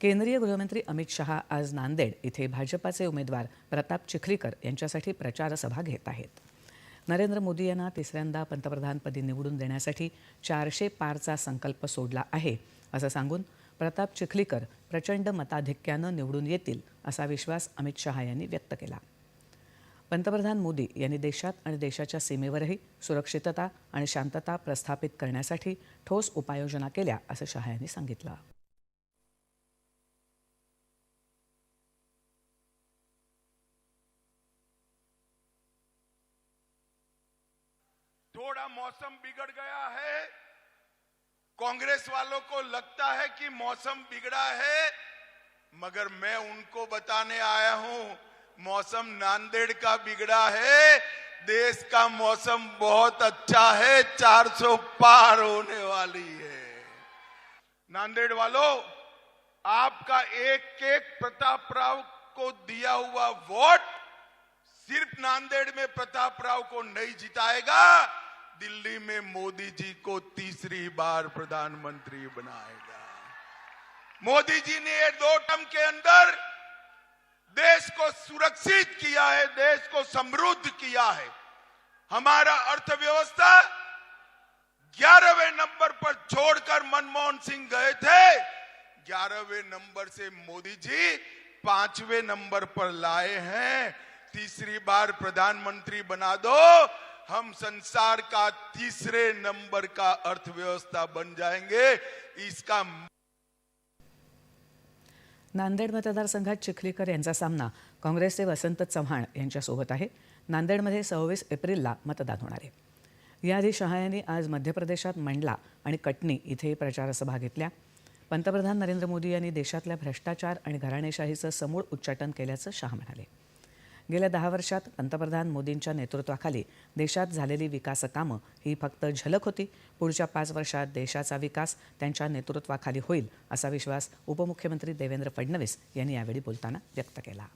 केंद्रीय गृहमंत्री अमित शहा आज नांदेड इथे भाजपाचे उमेदवार प्रताप चिखलीकर यांच्यासाठी प्रचारसभा घेत आहेत. नरेंद्र मोदी यांना तिसऱ्यांदा पंतप्रधानपदी निवडून देण्यासाठी चारशे पारचा संकल्प सोडला आहे असं सांगून प्रताप चिखलीकर प्रचंड मताधिक्यानं निवडून येतील असा विश्वास अमित शहा यांनी व्यक्त केला. पंतप्रधान मोदी यांनी देशात आणि देशाच्या सीमेवरही सुरक्षितता आणि शांतता प्रस्थापित करण्यासाठी ठोस उपाययोजना केल्या असं शहा यांनी सांगितलं. थोड़ा मौसम बिगड़ गया है। कांग्रेस वालों को लगता है कि मौसम बिगड़ा है, मगर मैं उनको बताने आया हूँ, मौसम नांदेड़ का बिगड़ा है। देश का मौसम बहुत अच्छा है 400 पार होने वाली है। नांदेड़ वालों, आपका एक एक प्रताप राव को दिया हुआ वोट सिर्फ़ नांदेड़ में प्रताप राव को नहीं जिताएगा। दिल्ली में मोदी जी को तीसरी बार प्रधानमंत्री बनाएगा मोदी जी ने ये दो टर्म के अंदर देश को सुरक्षित किया है, देश को समृद्ध किया है। हमारा अर्थव्यवस्था ग्यारहवें नंबर पर छोड़कर मनमोहन सिंह गए थे। ग्यारहवें नंबर से मोदी जी पाँचवें नंबर पर लाए हैं। तीसरी बार प्रधानमंत्री बना दो हम संसार का तीसरे नंबर का अर्थव्यवस्था बन जाएंगे। इसका नांदेड मतदारसंघात चिखलीकर यांचा सामना काँग्रेसचे वसंत चव्हाण यांच्यासोबत आहे. नांदेडमध्ये सव्वीस एप्रिलला मतदान होणार आहे. याआधी शहा यांनी आज मध्य प्रदेशात मंडला आणि कटनी इथे प्रचारसभा घेतल्या. पंतप्रधान नरेंद्र मोदी यांनी देशातल्या भ्रष्टाचार आणि घराणेशाहीचं समूळ उच्चाटन केल्याचं शहा म्हणाले. गेल्या दहा वर्षात पंतप्रधान मोदींच्या नेतृत्वाखाली देशात झालेली विकासकामं ही फक्त झलक होती. पुढच्या पाच वर्षात देशाचा विकास त्यांच्या नेतृत्वाखाली होईल असा विश्वास उपमुख्यमंत्री देवेंद्र फडणवीस यांनी यावेळी बोलताना व्यक्त केला.